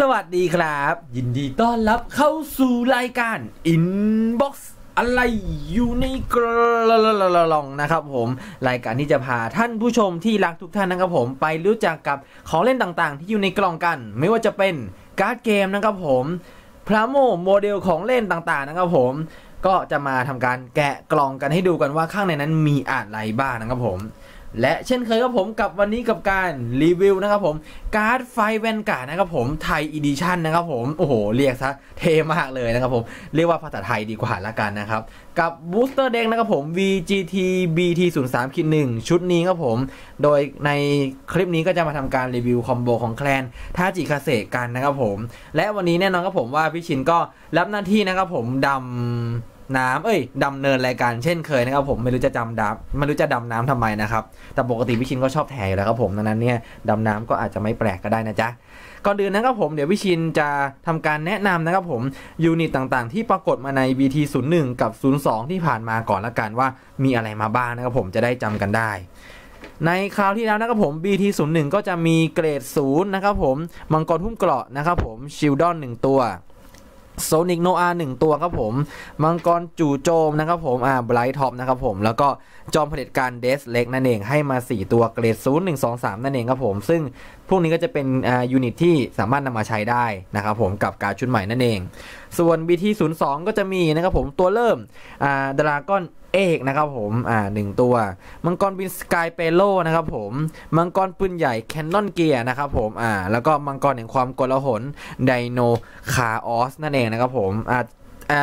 สวัสดีครับ ยินดีต้อนรับเข้าสู่รายการ Inbox อะไรอยู่ในกล่องนะครับผมรายการที่จะพาท่านผู้ชมที่รักทุกท่านนะครับผมไปรู้จักกับของเล่นต่างๆ ที่อยู่ในกล่องกัน ไม่ว่าจะเป็นการ์ดเกมนะครับผมพระโมโมเดลของเล่นต่างๆนะครับผมก็จะมาทำการแกะกล่องกันให้ดูกันว่าข้างในนั้นมีอะไรบ้างนะครับผม และเช่นเคยครับผมกับวันนี้กับการรีวิวนะครับผมการ์ดไฟแวนการ์ดนะครับผมไทยอีดิชันนะครับผมโอ้โห เรียกซะเทมากเลยนะครับผมเรียกว่าภาษาไทยดีกว่าละกันนะครับกับบูสเตอร์เด็กนะครับผม VGT BT 0 3คิด1ชุดนี้ครับผม โดยในคลิปนี้ก็จะมาทำการรีวิวคอมโบของแคลนท่าจิคาเซกันนะครับผม และวันนี้แน่นอนครับผมว่าพี่ชินก็รับหน้าที่นะครับผมดำ น้ำเอ้ยดำเนินรายการเช่นเคยนะครับผมไม่รู้จะจำดับไม่รู้จะดำน้ำทำไมนะครับแต่ปกติพี่ชินก็ชอบแถอยู่แล้วครับผมดังนั้นเนี่ยดำน้ำก็อาจจะไม่แปลกก็ได้นะจ๊ะก่อนอื่นนะครับผมเดี๋ยวพี่ชินจะทำการแนะนำนะครับผมยูนิตต่างๆ ที่ปรากฏมาใน BT01 กับ 02 ที่ผ่านมาก่อนละกันว่ามีอะไรมาบ้างนะครับผมจะได้จำกันได้ ในคราวที่แล้วนะครับผม BT01 ก็จะมีเกรด0นะครับผมมังกรหุ้มเกราะนะครับผมชิลดอน1ตัว โซนิกโนอาหนึ่งตัวครับผม มังกรจู่โจมนะครับผม อ่าไบรท์ท็อปนะครับผม แล้วก็จอมเผด็จการเดสเล็กนั่นเองให้มา 4 ตัวเกรด0 1 2 3 นั่นเองครับผม ซึ่ง พวกนี้ก็จะเป็นอ่ายูนิตที่สามารถนำมาใช้ได้นะครับผมกับการชุดใหม่นั่นเอง ส่วน BT02 ก็จะมีนะครับผมตัวเริ่มอ่าดราก้อนเอกนะครับผมอ่าหนึ่งตัว มังกรบินสกายเปโลนะครับผมมังกรปืนใหญ่แคนนอนเกียร์นะครับผมอ่าแล้วก็มังกรแห่งความกลาหลไดโนคาออสนั่นเองนะครับผมอ่า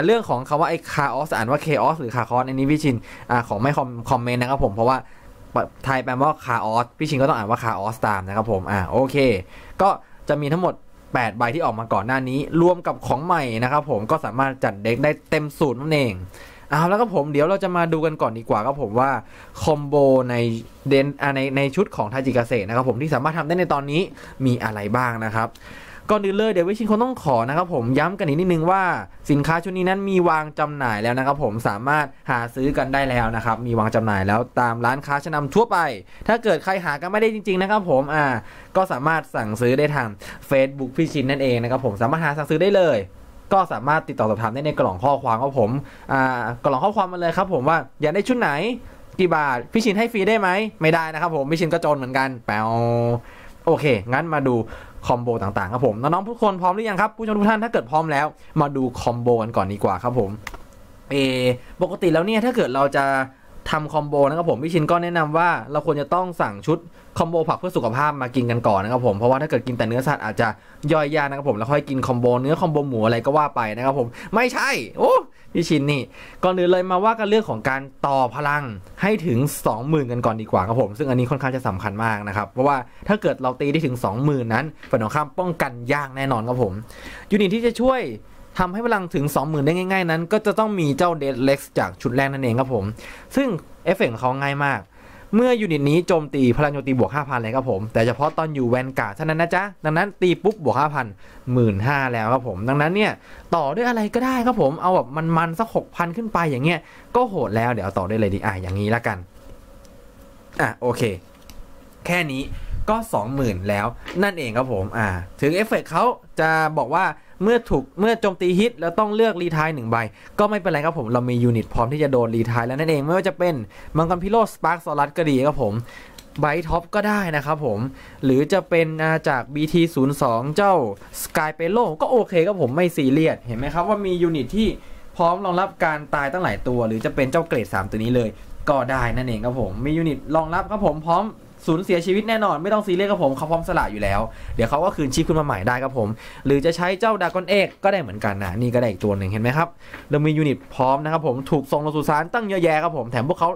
เรื่องของคำว่าไอ้คาออสอ่านว่าเคออสหรือคาคอสในนี้พี่ชินอ่าขอไม่คอมเมนต์นะครับผมเพราะว่า ไทยแปลว่าคาออสพี่ชินก็ต้องอ่านว่าคาออสตามนะครับผมอ่าโอเค ก็จะมีทั้งหมด 8 ใบที่ออกมาก่อนหน้านี้ รวมกับของใหม่นะครับผมก็สามารถจัดเด็กได้เต็มสูตรนั่นเองเอาแล้วก็ผมเดี๋ยวเราจะมาดูกันก่อนดีกว่าครับผมว่าคอมโบในเดนในในชุดของทาจิกาเซนะครับผมที่สามารถทำได้ในตอนนี้มีอะไรบ้างนะครับ ก่อนอื่นเลยเดี๋ยววิชินคงต้องขอนะครับผมย้ำกันอีกนิดนึงว่าสินค้าชุดนี้นั้นมีวางจำหน่ายแล้วนะครับผมสามารถหาซื้อกันได้แล้วนะครับมีวางจำหน่ายแล้วตามร้านค้าชั้นนาทั่วไป ถ้าเกิดใครหากันไม่ได้จริง ๆนะครับผมอ่าก็สามารถสั่งซื้อได้ทาง Facebook พี่ชินนั่นเองนะครับผมสามารถหาสั่งซื้อได้เลย ก็สามารถติดต่อสอบถามได้ในกล่องข้อความของผมอ่ากล่องข้อความมาเลยครับผมว่าอยากได้ชุดไหนกี่บาทพี่ชินให้ฟรีได้ไหมไม่ได้นะครับผมพี่ชินก็จนเหมือนกันแปวโอเค งั้นมาดูคอมโบต่างๆครับผมน้องๆทุกคนพร้อมหรือยังครับผู้ชมทุกท่านถ้าเกิดพร้อมแล้ว มาดูคอมโบกันก่อนดีกว่าครับผมเอปกติแล้วเนี่ยถ้าเกิดเราจะ ทำคอมโบนะครับผมพี่ชินก็แนะนำว่าเราควรจะต้องสั่งชุดคอมโบผักเพื่อสุขภาพมากินกันก่อนนะครับผมเพราะว่าถ้าเกิดกินแต่เนื้อสัตว์อาจจะย่อยยากนะครับผมแล้วค่อยกินคอมโบเนื้อคอมโบหมูอะไรก็ว่าไปนะครับผมไม่ใช่โอ้พี่ชินนี่ก่อนอื่นเลยมาว่ากันเรื่องของการต่อพลังให้ถึง 20,000 กันก่อนดีกว่าครับผม ซึ่งอันนี้ค่อนข้างจะสำคัญมากนะครับเพราะว่าถ้าเกิดเราตีได้ถึง 20,000 นั้นฝ่ายตรงข้ามป้องกันยากแน่นอนครับผมยูนิตที่จะช่วย ทำให้พลังถึง 20,000 ได้ง่ายๆนั้น ก็จะต้องมีเจ้าเดดเล็กจากชุดแรกนั่นเองครับผม ซึ่งเอฟเฟกต์ของเขาง่ายมาก เมื่อยูนิตนี้โจมตีพลังโจมตีบวก 5,000 เลยครับผม แต่เฉพาะตอนอยู่แวนการ์ดเท่านั้นนะจ๊ะ ดังนั้นตีปุ๊บบวก 5,000 15,000 แล้วครับผม ดังนั้นเนี่ยต่อด้วยอะไรก็ได้ครับผม เอาแบบมันๆสัก 6,000 ขึ้นไปอย่างเงี้ย ก็โหดแล้วเดี๋ยวต่อได้เลยดีอะอย่างนี้ละกัน อะโอเค แค่นี้ก็ 20,000 แล้วนั่นเองครับผม อ่า ถึงเอฟเฟกเขาจะบอกว่า เมื่อถูกเมื่อโจมตีฮิตแล้วต้องเลือกรีทายหนึ่งใบ ก็ไม่เป็นไรครับผมเรามียูนิตพร้อมที่จะโดนรีทายแล้วนั่นเองไม่ว่าจะเป็นมังกรพิโรสปาร์คซอรัสก็ดีครับผมไบท็อปก็ได้นะครับผม หรือจะเป็นจาก BT02 เจ้า Sky p e l o ก็โอเคครับผมไม่ซีเรียส เห็นไหมครับว่ามียูนิตที่พร้อมรองรับการตายตั้งหลายตัว หรือจะเป็นเจ้าเกรด 3 ตัวนี้เลย ก็ได้นั่นเองครับผม มียูนิตรองรับครับผมพร้อม สูญเสียชีวิตแน่นอนไม่ต้องซีเรียสครับผมเขาพร้อมสละอยู่แล้ว เดี๋ยวเขาก็คืนชีพขึ้นมาใหม่ได้ครับผม หรือจะใช้เจ้าดากอนเอกก็ได้เหมือนกันนะนี่ก็ได้อีกตัวหนึ่งเห็นไหมครับเรามียูนิตพร้อมนะครับผมถูกส่งลงสู่สารตั้งเยอะแยะครับผมแถมพวกเขา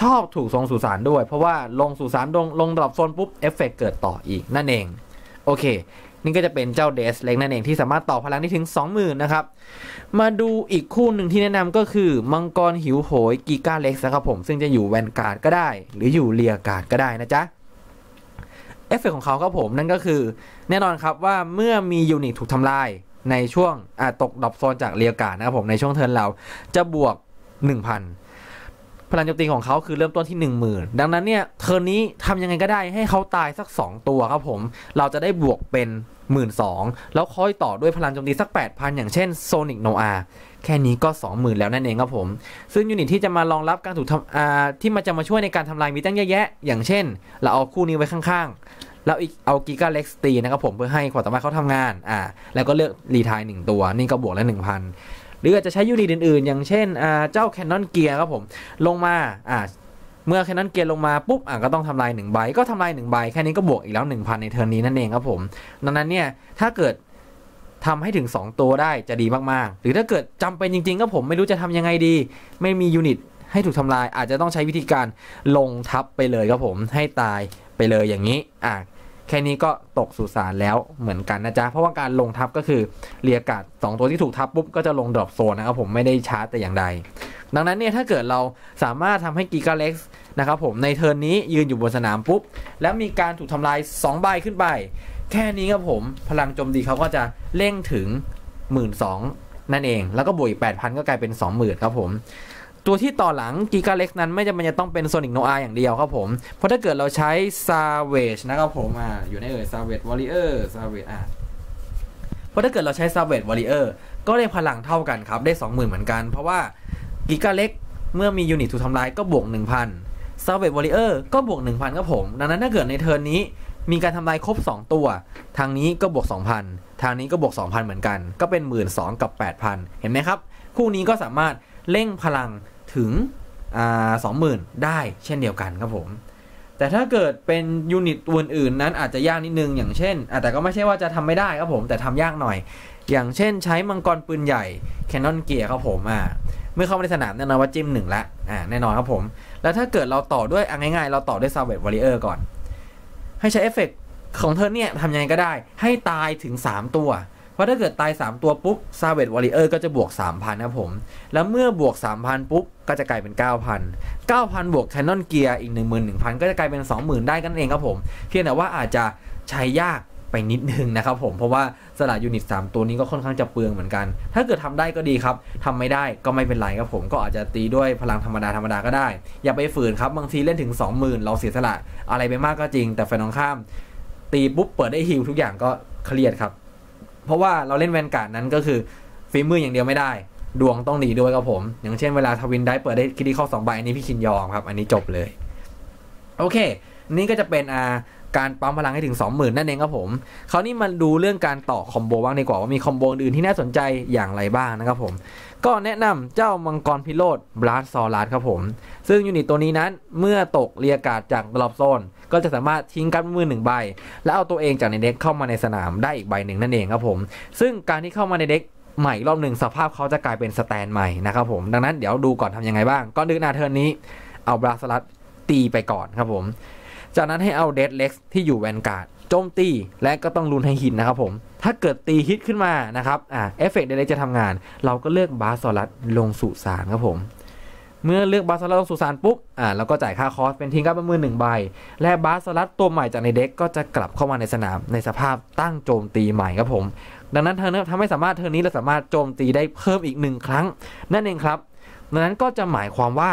ชอบถูกส่งสู่สารด้วย เพราะว่าลงสู่สารลงลงดรอปโซนปุ๊บเอฟเฟกเกิดต่ออีกนั่นเองโอเค นี่ก็จะเป็นเจ้าเดสเล็กนั่นเองที่สามารถต่อพลังได้ถึง 20,000นะครับ มาดูอีกคู่หนึ่งที่แนะนำก็คือ มังกรหิวโหยกีกาเล็กนะครับผม ซึ่งจะอยู่แวนการ์ดก็ได้ หรืออยู่เรียการ์ดก็ได้นะจ๊ะเอฟเฟกของเขาครับผมนั่นก็คือ แน่นอนครับว่าเมื่อมียูนิตถูกทำลายในช่วงตกดรอปโซนจากเรียการ์ดนะครับผมในช่วงเทิร์นเราจะบวก 1,000พลังโจมตีของเขาคือเริ่มต้นที่ 10,000 ดังนั้นเนี่ยเทิร์นนี้ทำยังไงก็ได้ให้เขาตายสัก 2 ตัวครับผม เราจะได้บวกเป็น 1 2ื่นสองแล้วค่อยต่อด้วยพลังโจมตีสัก 8,000 อย่างเช่นโซนิกโนอาแค่นี้ก็ 20,000 แล้วนั่นเองครับผม ซึ่งยูนิตที่จะมารองรับการถูกทำอ่าที่มันจะมาช่วยในการทำลายมีตั้งเยอะแยะ อย่างเช่น เราเอาคู่นี้ไว้ข้างๆ แล้วอีกเอากิกาเล็กสตีนะครับผมเพื่อให้ความสามารถเขาทำงานอ่าแล้วก็เลือกรีทายหนึ่งตัว นี่ก็บวกแล้ว 1,000 หรืออาจจะใช้ยูนิตอื่นๆ อย่างเช่นอ่าเจ้าแคนนอนเกียร์ครับผมลงมาอ่า เมื่อแค่นนอนเกียร์ลงมาปุ๊บอะก็ต้องทำลาย1ใบก็ทำลาย1ใบแค่นี้ก็บวกอีกแล้ว 1,000 ในเทิร์นนี้นั่นเองครับผม ดังนั้นเนี่ยถ้าเกิดทำให้ถึง 2 ตัวได้จะดีมากๆ หรือถ้าเกิดจำเป็นจริงๆก็ผมไม่รู้จะทำยังไงดี ไม่มียูนิตให้ถูกทำลาย อาจจะต้องใช้วิธีการลงทับไปเลยครับผมให้ตายไปเลยอย่างนี้อะแค่นี้ก็ตกสุสานแล้วเหมือนกันนะจ๊ะ เพราะว่าการลงทับก็คือเรียกาดสองตัวที่ถูกทับปุ๊บก็จะลงดรอปโซนนะครับผมไม่ได้ชาร์จแต่อย่างใด ดังนั้นเนี่ยถ้าเกิดเราสามารถทำให้กิกาเล็กนะครับผมในเทิร์นนี้ยืนอยู่บนสนามปุ๊บ แล้วมีการถูกทำลาย2ใบขึ้นไป แค่นี้ครับผมพลังโจมตีเขาก็จะเร่งถึง 1 2ื่นนั่นเอง แล้วก็บวกอีก 8,000 ก็กลายเป็น 20,000ครับผมตัวที่ต่อหลังกิกาเล็กนั้นไม่จำเป็นจะต้องเป็นโซนิกโนอาอย่างเดียวครับผม เพราะถ้าเกิดเราใช้ซาเวจนะครับผมอ่าอยู่ในเอ่ยซาเวจวอริเออร์ซาเวจอะเพราะถ้าเกิดเราใช้ซาเวจวอริเออร์ก็ได้พลังเท่ากันครับ ได้ 20,000 เหมือนกัน เพราะว่า กิกาเล็กเมื่อมียูนิตถูกทำลายก็บวก 1,000ซาเวจวอริเออร์ก็บวก 1,000ครับผม ดังนั้นถ้าเกิดในเทิร์นนี้มีการทำลายครบ 2 ตัว ทางนี้ก็บวก 2,000 ทางนี้ก็บวก 2,000 เหมือนกัน ก็เป็น 1 2ื่นกับ 8,000 เห็นไหมครับ คู่นี้ก็สามารถเร่งพลังถึงสองหมื่นได้เช่นเดียวกันครับผม แต่ถ้าเกิดเป็นยูนิตตัวอื่นนั้นอาจจะยากนิดนึง อย่างเช่น แต่ก็ไม่ใช่ว่าจะทำไม่ได้ครับผม แต่ทำยากหน่อย อย่างเช่นใช้มังกรปืนใหญ่แคนนอนเกียร์ครับผมอ่า เมื่อเข้ามาในสนามแน่นอนว่าจิ้มหนึ่งละอ่าแน่นอนครับผม แล้วถ้าเกิดเราต่อด้วยอะง่ายๆ เราต่อด้วยซาวเวตวอริเออร์ก่อน ให้ใช้เอฟเฟกของเธอเนี่ยทำยังไงก็ได้ ให้ตายถึง 3 ตัว เพราะถ้าเกิดตาย 3 ตัวปุ๊บซาเวตวอริเออร์ก็จะบวก 3,000นะผม แล้วเมื่อบวก 3,000 ปุ๊บ ก็จะกลายเป็น 9,000 9,000 บวกแคนนอนเกียร์อีก 11,000 ก็จะกลายเป็น 20,000 ได้กันเองครับผม เพียงแต่ว่าอาจจะใช้ยาก ไปนิดนึงนะครับผมเพราะว่าสลัดยูนิต 3 ตัวนี้ก็ค่อนข้างจะเปลืองเหมือนกัน ถ้าเกิดทำได้ก็ดีครับทำไม่ได้ก็ไม่เป็นไรครับผมก็อาจจะตีด้วยพลังธรรมดาธรรมดาก็ได้ อย่าไปฝืนครับบางทีเล่นถึง 20,000 เราเสียสละอะไรไปมากก็จริง แต่แฟนตรงข้าม ตีปุ๊บเปิดได้ฮิลทุกอย่างก็เครียดครับ เพราะว่าเราเล่นแวนการ์ดนั้นก็คือฝีมืออย่างเดียวไม่ได้ดวงต้องดีด้วยครับผม อย่างเช่นเวลาทวินได้เปิดได้คิดที่เข้าสองใบอันนี้พี่คินยอมครับ อันนี้จบเลย โอเค นี่ก็จะเป็นอ่า การปั๊มพลังให้ถึง 20,000 นั่นเองครับผมคราวนี้มาดูเรื่องการต่อคอมโบบ้างดีกว่าว่ามีคอมโบอื่นที่น่าสนใจอย่างไรบ้างนะครับผมก็แนะนำเจ้ามังกรพิโรธบลัสซอรัสครับผม ซึ่งยูนิตตัวนี้นั้นเมื่อตกเรียกาศจากดรอปโซน ก็จะสามารถทิ้งกันมือหนึ่งใบ แล้วเอาตัวเองจากในเด็กเข้ามาในสนามได้อีกใบหนึ่งนั่นเองครับผม ซึ่งการที่เข้ามาในเด็กใหม่รอบหนึ่งสภาพเขาจะกลายเป็นสแตนใหม่นะครับผมดังนั้นเดี๋ยวดูก่อนทำยังไงบ้างก็ดึงนาเทิร์นนี้เอาบลัสซอรัสตีไปก่อนครับผม จากนั้นให้เอาเดดเล็กที่อยู่แวนการ์ดโจมตีและก็ต้องลุ้นให้ฮิตนะครับผม ถ้าเกิดตีฮิตขึ้นมานะครับอ่าเอฟเฟกต์เดดเล็กจะทำงาน เราก็เลือกบาสซอรัสลงสุสานครับผมเมื่อเลือกบาสซอรัสลงสุสานปุ๊บอ่าแล้วก็จ่ายค่าคอสเป็นทิ้งกับมือหนึ่งใบ และบาสซอรัสตัวใหม่จากในเด็กก็จะกลับเข้ามาในสนามในสภาพตั้งโจมตีใหม่ครับผม ดังนั้นเธอทำให้สามารถเทอนี้เราสามารถโจมตีได้เพิ่มอีกหนึ่งครั้ง นั่นเองครับดังนั้นก็จะหมายความว่า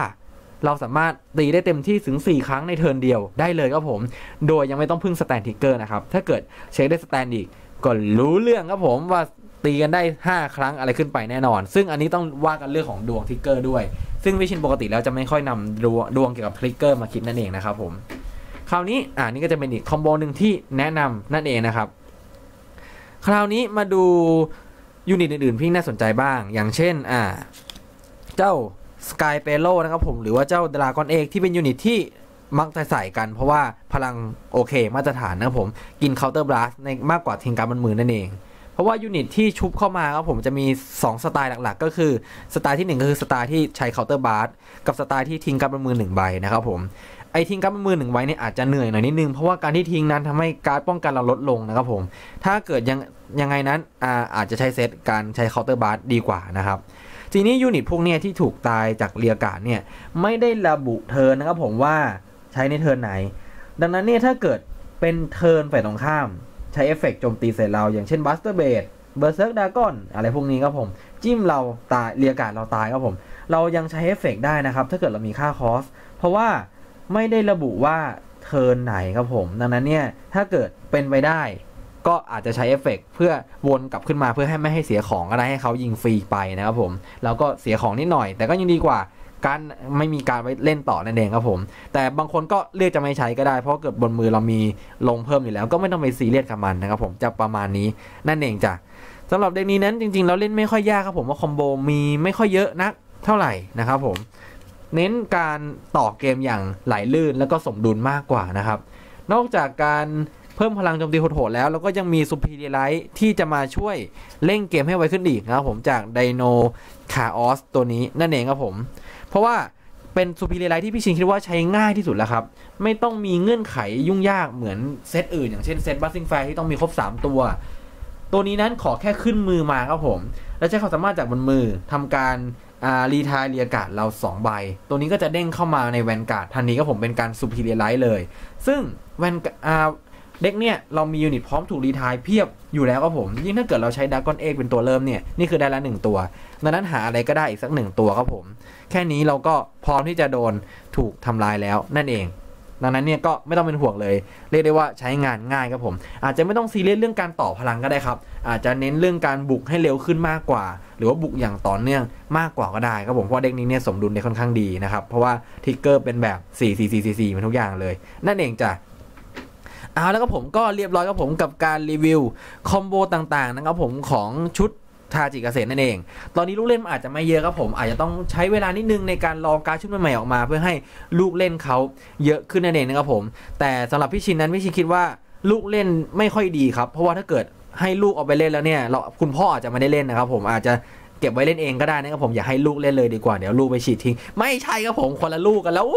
เราสามารถตีได้เต็มที่ถึง 4 ครั้งในเทิร์นเดียวได้เลยครับผม โดยยังไม่ต้องพึ่งสแตนทิกเกอร์นะครับ ถ้าเกิดเช็คได้สแตนอีกก็รู้เรื่องครับผมว่าตีกันได้ 5 ครั้งอะไรขึ้นไปแน่นอน ซึ่งอันนี้ต้องว่ากันเรื่องของดวงทิกเกอร์ด้วย ซึ่งวิชินปกติแล้วจะไม่ค่อยนำดวงดวงเกี่ยวกับทิกเกอร์มาคิดนั่นเองนะครับผม คราวนี้อ่านี่ก็จะเป็นอีกคอมโบหนึ่งที่แนะนำนั่นเองนะครับ คราวนี้มาดูยูนิตอื่นๆที่น่าสนใจบ้าง อย่างเช่น อ่า เจ้า สกายเปโลนะครับผมหรือว่าเจ้าดรากอนเอกที่เป็นยูนิตที่มักจะใส่กัน เพราะว่าพลังโอเคมาตรฐานนะครับผมกินเคาน์เตอร์บลัสในมากกว่าทิ้งการมันมือนั่นเอง เพราะว่ายูนิตที่ชุบเข้ามาครับผมจะมี 2 สไตล์หลักๆ ก็คือสไตล์ที่ 1 ก็คือสไตล์ที่ใช้เคาน์เตอร์บลัสกับสไตล์ที่ทิ้งการมันมือ1ใบนะครับผมไอ้ทิ้งการ์ดบมือหนึ่งไว้เนี่ยอาจจะเหนื่อยหน่อยนิดนึงเพราะว่าการที่ทิ้งนั้นทำให้การ์ดป้องกันเราลดลงนะครับผม ถ้าเกิดยังยังไงนั้นอาอาจจะใช้เซตการใช้เคาน์เตอร์บาร์ดีกว่านะครับ ทีนี้ยูนิตพวกเนี้ยที่ถูกตายจากเรียกาศเนี่ยไม่ได้ระบุเทิร์นนะครับผมว่าใช้ในเทิร์นไหน ดังนั้นเนี่ยถ้าเกิดเป็นเทิร์นฝ่ายตรงข้ามใช้เอฟเฟกต์โจมตีใส่เราอย่างเช่นบัสเตอร์เบดเบอร์เซิร์กดากอนอะไรพวกนี้ครับผม จิ้มเราตายเรียกาศเราตายครับผม เรายังใช้เอฟเฟกต์ได้นะครับ ถ้าเกิดเรามีค่าคอส เพราะว่าไม่ได้ระบุว่าเทิร์นไหนครับผม ดังนั้นเนี่ยถ้าเกิดเป็นไปได้ ก็อาจจะใช้เอฟเฟกต์เพื่อวนกลับขึ้นมาเพื่อให้ไม่ให้เสียของก็ได้ให้เขายิงฟรีไปนะครับผม แล้วก็เสียของนิดหน่อย แต่ก็ยังดีกว่าการไม่มีการไว้เล่นต่อนั่นเองครับผม แต่บางคนก็เลือกจะไม่ใช้ก็ได้เพราะเกิดบนมือเรามีลงเพิ่มอยู่แล้ว ก็ไม่ต้องไปซีเรียสกับมันนะครับผมจะประมาณนี้นั่นเองจ้ะสำหรับเด็กนี้นั้นจริงๆเราเล่นไม่ค่อยยากครับผมว่าคอมโบมีไม่ค่อยเยอะนักเท่าไหร่นะครับผมเน้นการต่อเกมอย่างไหลลื่นแล้วก็สมดุลมากกว่านะครับ นอกจากการ เพิ่มพลังโจมตีโหดๆแล้ว แล้วก็ยังมีซูเปอร์ไลท์ที่จะมาช่วยเร่งเกมให้ไวขึ้นอีกนะครับผมจากไดโนคาออสตัวนี้นั่นเองครับผม เพราะว่าเป็นซูเปอร์ไลท์ที่พี่ชินคิดว่าใช้ง่ายที่สุดแล้วครับ ไม่ต้องมีเงื่อนไขยุ่งยากเหมือนเซตอื่น อย่างเช่นเซตบัสซิงแฟที่ต้องมีครบ 3 ตัว ตัวนี้นั้นขอแค่ขึ้นมือมาครับผม แล้วใช้ความสามารถจากบนมือทำการรีทายเรียกาดเรา2ใบ ตัวนี้ก็จะเด้งเข้ามาในแวนการ์ดทันทีก็ผมเป็นการซูเปอร์ไลท์เลย ซึ่งแวนอ่า เด็กเนี่ยเรามียูนิตพร้อมถูกรีทายเพียบอยู่แล้วครับผม ยิ่งถ้าเกิดเราใช้ดากอนเอกเป็นตัวเริ่มเนี่ย นี่คือได้ละหนึ่งตัว ดังนั้นหาอะไรก็ได้อีกสักหนึ่งตัวครับผม แค่นี้เราก็พร้อมที่จะโดนถูกทำลายแล้วนั่นเอง ดังนั้นเนี่ยก็ไม่ต้องเป็นห่วงเลย เรียกได้ว่าใช้งานง่ายครับผม อาจจะไม่ต้องซีเรียสเรื่องการต่อพลังก็ได้ครับ อาจจะเน้นเรื่องการบุกให้เร็วขึ้นมากกว่า หรือว่าบุกอย่างต่อเนื่องมากกว่าก็ได้ครับผมเพราะเด็กนี้เนี่ยสมดุลได้ค่อนข้างดีนะครับเพราะว่าทิกเกอร์เป็นแบบ4 4 4 4 4มันทุกอย่างเลย นั่นเองจ้ะ เอาแล้วก็ผมก็เรียบร้อยครับผมกับการรีวิวคอมโบต่างๆนะครับผมของชุดทาจิเกษตรนั่นเอง ตอนนี้ลูกเล่นมันอาจจะไม่เยอะครับผม อาจจะต้องใช้เวลานิดนึงในการรอการชุดใหม่ๆออกมา เพื่อให้ลูกเล่นเขาเยอะขึ้นนั่นเองนะครับผม แต่สำหรับพี่ชินนั้นพี่ชินคิดว่าลูกเล่นไม่ค่อยดีครับ เพราะว่าถ้าเกิดให้ลูกเอาไปเล่นแล้วเนี่ยเราคุณพ่ออาจจะไม่ได้เล่นนะครับผมอาจจะเก็บไว้เล่นเองก็ได้นะครับผมอย่าให้ลูกเล่นเลยดีกว่าเดี๋ยวลูกไปฉีดทิ้งไม่ใช่ครับผมคนละลูกกันแล้ว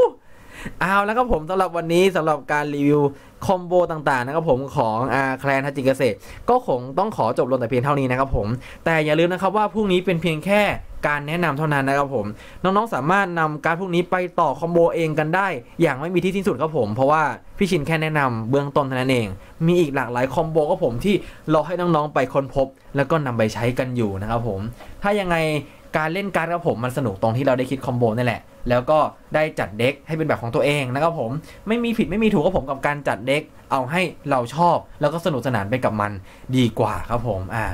เอาแล้วครับผมสำหรับวันนี้สำหรับการรีวิวคอมโบต่างๆนะครับผมของอาแคลนทัจิเกษตร ก็คงต้องขอจบลงแต่เพียงเท่านี้นะครับผม แต่อย่าลืมนะครับว่าพรุ่งนี้เป็นเพียงแค่การแนะนำเท่านั้นนะครับผม น้องๆสามารถนำการพวกนี้ไปต่อคอมโบเองกันได้ อย่างไม่มีที่สิ้นสุดครับผม เพราะว่าพี่ชินแค่แนะนำเบื้องต้นเท่านั้นเอง มีอีกหลากหลายคอมโบครับผมที่รอให้น้องๆไปค้นพบ แล้วก็นำไปใช้กันอยู่นะครับผม ถ้ายังไง การเล่นการ์ดครับผมมันสนุกตรงที่เราได้คิดคอมโบนี่แหละ แล้วก็ได้จัดเด็กให้เป็นแบบของตัวเองนะครับผมไม่มีผิดไม่มีถูกครับผมกับการจัดเด็กเอาให้เราชอบ แล้วก็สนุกสนานไปกับมันดีกว่าครับผมอ่า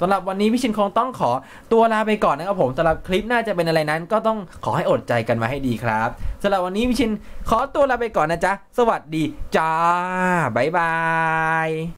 สำหรับวันนี้พี่ชินคงต้องขอตัวลาไปก่อนนะครับผมสำหรับคลิปน่าจะเป็นอะไรนั้น ก็ต้องขอให้อดใจกันมาให้ดีครับสำหรับวันนี้พี่ชินขอตัวลาไปก่อนนะจ๊ะ สวัสดีจ้าบ๊ายบาย